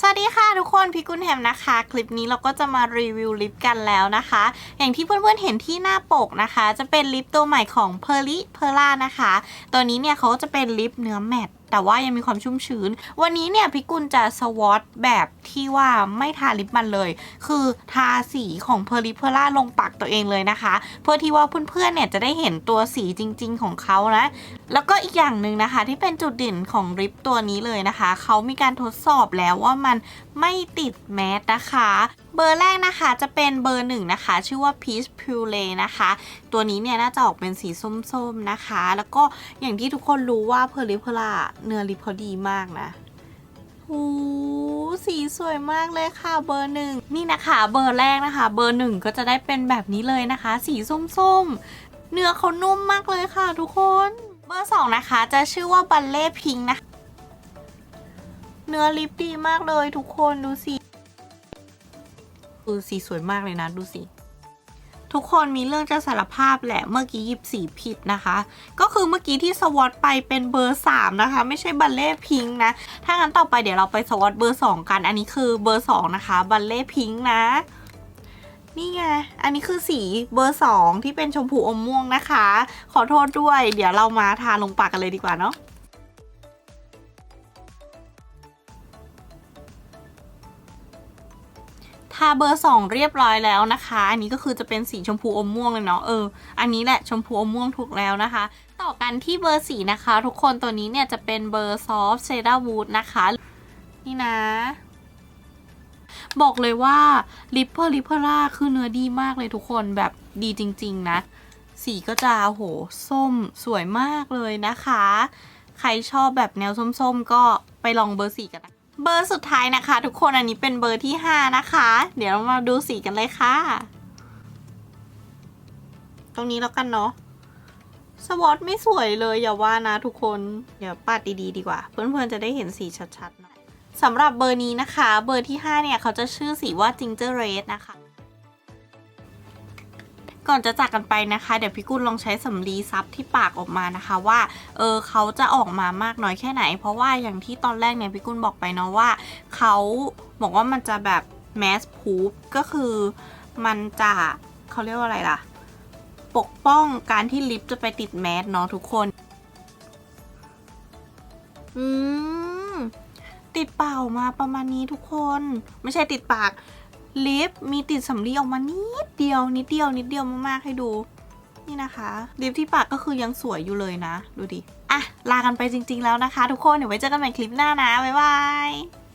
สวัสดีค่ะทุกคนพี่กุลแฮมนะคะ คลิปนี้เราก็จะมารีวิวลิปกันแล้วนะคะ อย่างที่เพื่อนๆเห็นที่หน้าปกนะคะ จะเป็นลิปตัวใหม่ของ p e r l i p e r l a นะคะ ตัวนี้เนี่ยเขาจะเป็นลิปเนื้อแมตแต่ว่ายังมีความชุ่มชื้น วันนี้เนี่ยพี่กุลจะสวอตแบบที่ว่าไม่ทาลิปมันเลย คือทาสีของ p e r l i p e r l a ลงปากตัวเองเลยนะคะ เพื่อที่ว่าเพื่อนๆเนี่ยจะได้เห็นตัวสีจริง ๆ ของเขานะ แล้วก็อีกอย่างหนึ่งนะคะ ที่เป็นจุดเด่นของลิปตัวนี้เลยนะคะ เขามีการทดสอบแล้วว่ามันไม่ติดแมสนะคะ เบอร์แรกนะคะจะเป็นเบอร์หนึ่งนะคะ ชื่อว่า Peach Puree นะคะ ตัวนี้เนี่ยน่าจะออกเป็นสีส้มๆนะคะ แล้วก็อย่างที่ทุกคนรู้ว่าเพอร์ลิเพล่าเนื้อลิปเขาดีมากนะโอ้สีสวยมากเลยค่ะเบอร์หนึ่งนี่นะคะเบอร์แรกนะคะ เบอร์หนึ่งก็จะได้เป็นแบบนี้เลยนะคะ สีส้มๆ เนื้อเขานุ่มมากเลยค่ะทุกคนเบอร์สองนะคะจะชื่อว่าบัลเล่พิงนะคะ เนื้อลิปดีมากเลยทุกคนดูสิ คือสีสวยมากเลยนะดูสิ ทุกคนมีเรื่องจะสารภาพแหละเมื่อกี้ยิบสีผิดนะคะ ก็คือเมื่อกี้ที่สวอตไปเป็นเบอร์ 3 นะคะ ไม่ใช่บัลเล่พิงค์นะ ถ้างั้นต่อไปเดี๋ยวเราไปสวอตเบอร์ 2 กัน อันนี้คือเบอร์ 2 นะคะ บัลเล่พิงค์นะนี่ไง อันนี้คือสีเบอร์ 2 ที่เป็นชมพูอมม่วงนะคะ ขอโทษด้วย เดี๋ยวเรามาทาลงปากกันเลยดีกว่าเนาะ ทาเบอร์สองเรียบร้อยแล้วนะคะ อันนี้ก็คือจะเป็นสีชมพูอมม่วงเลยเนาะเออ อันนี้แหละชมพูอมม่วงถูกแล้วนะคะ ต่อกันที่เบอร์สีนะคะ ทุกคนตัวนี้เนี่ยจะเป็นเบอร์ซอฟเซราวูดนะคะ นี่นะ บอกเลยว่าลิปเปอร์ลิปเปอร่าคือเนื้อดีมากเลยทุกคนแบบดีจริง ๆ นะ สีก็จะโหส้มสวยมากเลยนะคะ ใครชอบแบบแนวส้มๆ ก็ไปลองเบอร์สี่กันนะ เบอร์สุดท้ายนะคะ ทุกคนอันนี้เป็นเบอร์ที่ 5 นะคะ เดี๋ยวเรามาดูสีกันเลยค่ะ ตรงนี้แล้วกันเนาะสวอตไม่สวยเลยอย่าว่านะทุกคนเดี๋ยวปาดดีๆดีกว่า เพื่อนๆจะได้เห็นสีชัดๆน่อยสำหรับเบอร์นี้นะคะ เบอร์ที่ 5 เนี่ย เขาจะชื่อสีว่าจิงเจอร์เรดนะคะ ก่อนจะจากกันไปนะคะ เดี๋ยวพี่กุลลองใช้สำลีซับที่ปากออกมานะคะว่าเออเขาจะออกมามากน้อยแค่ไหน เพราะว่าอย่างที่ตอนแรกเนี่ยพี่กุลบอกไปเนาะว่าเขาบอกว่ามันจะแบบแมสพูฟก็คือมันจะเขาเรียกว่าอะไรล่ะ ปกป้องการที่ลิปจะไปติดแมสเนาะทุกคน อืมติดเป่ามาประมาณนี้ทุกคน ไม่ใช่ติดปาก ลิปมีติดสำลีออกมานิดเดียว นิดเดียว นิดเดียวมากๆให้ดู นี่นะคะ ลิปที่ปากก็คือยังสวยอยู่เลยนะ ดูดิ อะ ลากันไปจริง ๆ แล้วนะคะ ทุกคนเดี๋ยวไว้เจอกันใหม่คลิปหน้านะ บ๊ายบาย